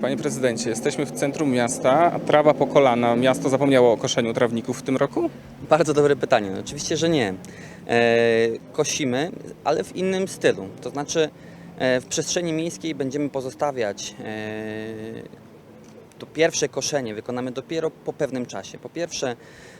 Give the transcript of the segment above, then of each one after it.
Panie prezydencie, jesteśmy w centrum miasta, a trawa po kolana. Miasto zapomniało o koszeniu trawników w tym roku? Bardzo dobre pytanie. Oczywiście, że nie. E, kosimy, ale w innym stylu. To znaczy e, w przestrzeni miejskiej będziemy pozostawiać e, to pierwsze koszenie wykonamy dopiero po pewnym czasie. Po pierwsze,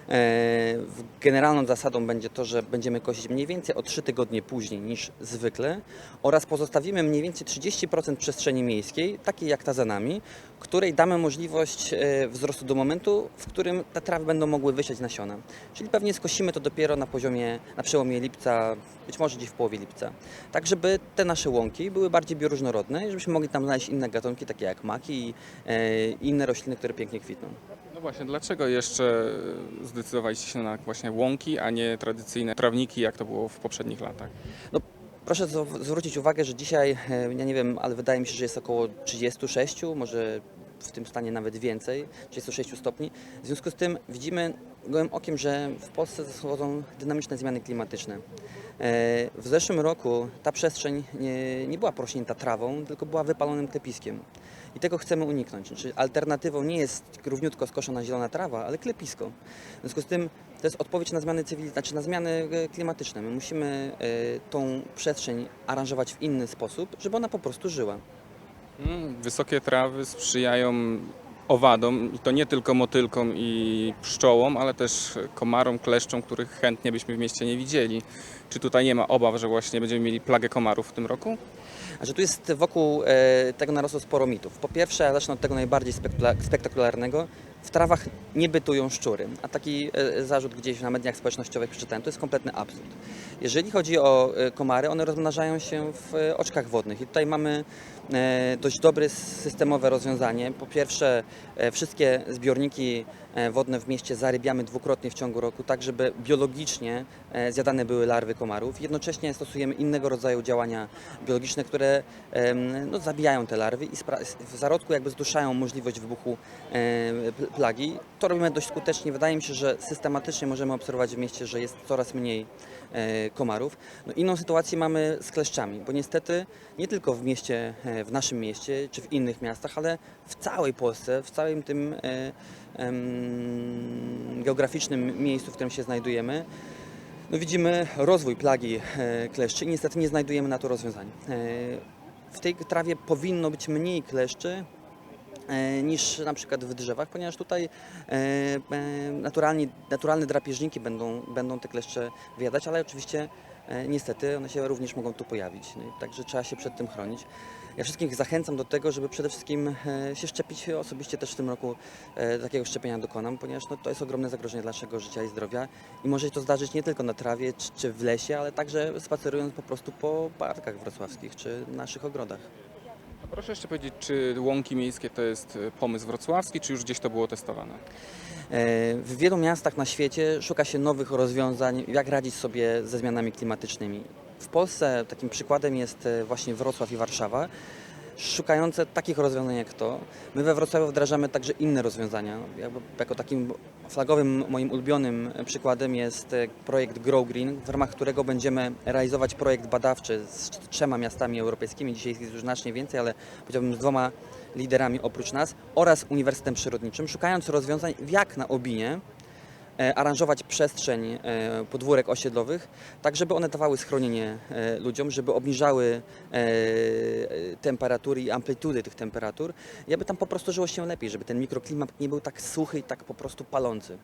e, generalną zasadą będzie to, że będziemy kosić mniej więcej o 3 tygodnie później niż zwykle oraz pozostawimy mniej więcej 30% przestrzeni miejskiej, takiej jak ta za nami, której damy możliwość e, wzrostu do momentu, w którym te trawy będą mogły wysiać nasiona. Czyli pewnie skosimy to dopiero na poziomie, na przełomie lipca, być może gdzieś w połowie lipca. Tak, żeby te nasze łąki były bardziej bioróżnorodne i żebyśmy mogli tam znaleźć inne gatunki, takie jak maki i e, inne rośliny, które pięknie kwitną. No właśnie, dlaczego jeszcze zdecydowaliście się na właśnie łąki, a nie tradycyjne trawniki, jak to było w poprzednich latach? Proszę zw- zwrócić uwagę, że dzisiaj, e, ja nie wiem, ale wydaje mi się, że jest około 36, może w tym stanie nawet więcej, 36 stopni. W związku z tym widzimy gołym okiem, że w Polsce zachodzą dynamiczne zmiany klimatyczne. E, W zeszłym roku ta przestrzeń nie, nie była porośnięta trawą, tylko była wypalonym klepiskiem. I tego chcemy uniknąć. Czyli alternatywą nie jest równiutko skoszona zielona trawa, ale klepisko. W związku z tym to jest odpowiedź na zmiany cywili, znaczy na zmiany e, klimatyczne. My musimy e, tą przestrzeń aranżować w inny sposób, żeby ona po prostu żyła. Mm, Wysokie trawy sprzyjają owadom i to nie tylko motylkom i pszczołom, ale też komarom, kleszczom, których chętnie byśmy w mieście nie widzieli. Czy tutaj nie ma obaw, że właśnie będziemy mieli plagę komarów w tym roku? Że tu jest wokół e, tego narosło sporo mitów. Po pierwsze, ja zacznę od tego najbardziej spektakularnego. W trawach nie bytują szczury, a taki e, zarzut gdzieś na mediach społecznościowych przeczytałem, to jest kompletny absurd. Jeżeli chodzi o e, komary, one rozmnażają się w e, oczkach wodnych i tutaj mamy dość dobre systemowe rozwiązanie. Po pierwsze, wszystkie zbiorniki wodne w mieście zarybiamy dwukrotnie w ciągu roku, tak żeby biologicznie zjadane były larwy komarów. Jednocześnie stosujemy innego rodzaju działania biologiczne, które no, zabijają te larwy i w zarodku jakby zduszają możliwość wybuchu plagi. To robimy dość skutecznie. Wydaje mi się, że systematycznie możemy obserwować w mieście, że jest coraz mniej e, komarów. No, inną sytuację mamy z kleszczami, bo niestety nie tylko w mieście, e, w naszym mieście czy w innych miastach, ale w całej Polsce, w całym tym e, geograficznym miejscu, w którym się znajdujemy, no widzimy rozwój plagi kleszczy i niestety nie znajdujemy na to rozwiązań. W tej trawie powinno być mniej kleszczy niż na przykład w drzewach, ponieważ tutaj e, e, naturalnie, naturalne drapieżniki będą, będą te kleszcze wyjadać, ale oczywiście e, niestety one się również mogą tu pojawić, no także trzeba się przed tym chronić. Ja wszystkich zachęcam do tego, żeby przede wszystkim e, się szczepić. Osobiście też w tym roku e, takiego szczepienia dokonam, ponieważ no, to jest ogromne zagrożenie dla naszego życia i zdrowia i może się to zdarzyć nie tylko na trawie czy w lesie, ale także spacerując po prostu po parkach wrocławskich czy naszych ogrodach. Proszę jeszcze powiedzieć, czy łąki miejskie to jest e, pomysł wrocławski, czy już gdzieś to było testowane? E, W wielu miastach na świecie szuka się nowych rozwiązań, jak radzić sobie ze zmianami klimatycznymi. W Polsce takim przykładem jest e, właśnie Wrocław i Warszawa, szukające takich rozwiązań jak to. My we Wrocławiu wdrażamy także inne rozwiązania. Jakby, jako takim flagowym, moim ulubionym przykładem jest e, projekt Grow Green, w ramach którego będziemy realizować projekt badawczy z trzema miastami europejskimi. Dzisiaj jest już znacznie więcej, ale powiedziałbym z dwoma liderami oprócz nas oraz Uniwersytetem Przyrodniczym, szukając rozwiązań, jak na Obinie aranżować przestrzeń e, podwórek osiedlowych, tak żeby one dawały schronienie e, ludziom, żeby obniżały e, temperatury i amplitudy tych temperatur i aby tam po prostu żyło się lepiej, żeby ten mikroklimat nie był tak suchy i tak po prostu palący.